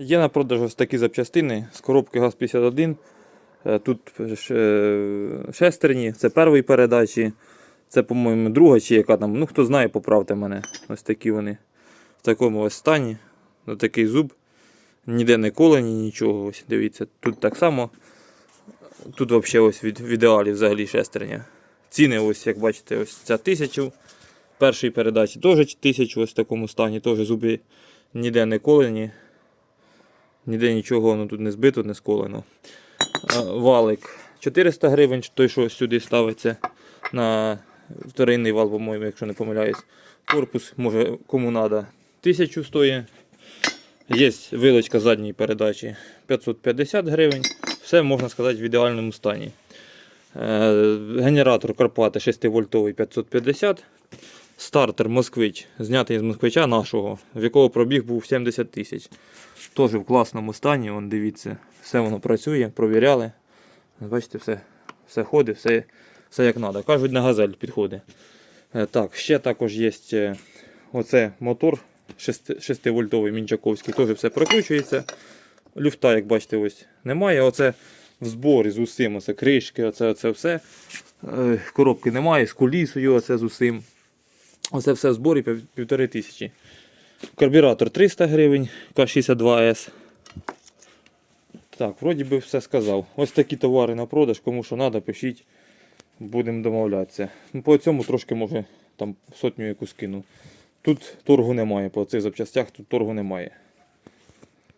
Є на продаж ось такі запчастини з коробки ГАЗ-51. Е, Тут е, шестерні, це першої передачі. Це, по-моєму, друга чи яка там. Ну, хто знає, поправте мене. Ось такі вони. В такому ось стані. Ось такий зуб. Ніде не колені, нічого. Ось дивіться. Тут так само. Тут взагалі ось від, в ідеалі взагалі шестерня. Ціни, ось, як бачите, ось ця тисячу. Першої передачі теж тисячу ось в такому стані. Теж зуби ніде не колені. Ніде нічого воно тут не збито, не сколено. Валик 400 гривень, той, що сюди ставиться на вторинний вал, по-моєму, якщо не помиляюсь. Корпус, може, кому треба, 1000 стоїть. Є вилочка задньої передачі 550 гривень. Все можна сказати в ідеальному стані. Е, Генератор Карпати 6 вольтовий 550. Стартер Москвич, знятий з москвича нашого, в якого пробіг був 70 тисяч. Теж в класному стані, вон, дивіться, все воно працює, провіряли. Бачите, все, все ходить, все, все як треба. Кажуть, на газель підходить. Е, Так, ще також є е, оце мотор 6, вольтовий мінчаковський, теж все прокручується. Люфта, як бачите, ось немає. Оце в зборі з усім, оце кришки, оце, оце все. Е, Коробки немає, з кулісою, оце з усім. Оце все в зборі пів- півтори тисячі. Карбюратор 300 гривень, К62С. Так, вроді би все сказав. Ось такі товари на продаж, кому що треба, пишіть, будемо домовлятися. Ну, по цьому трошки може там сотню яку скину. Тут торгу немає, по цих запчастях тут торгу немає.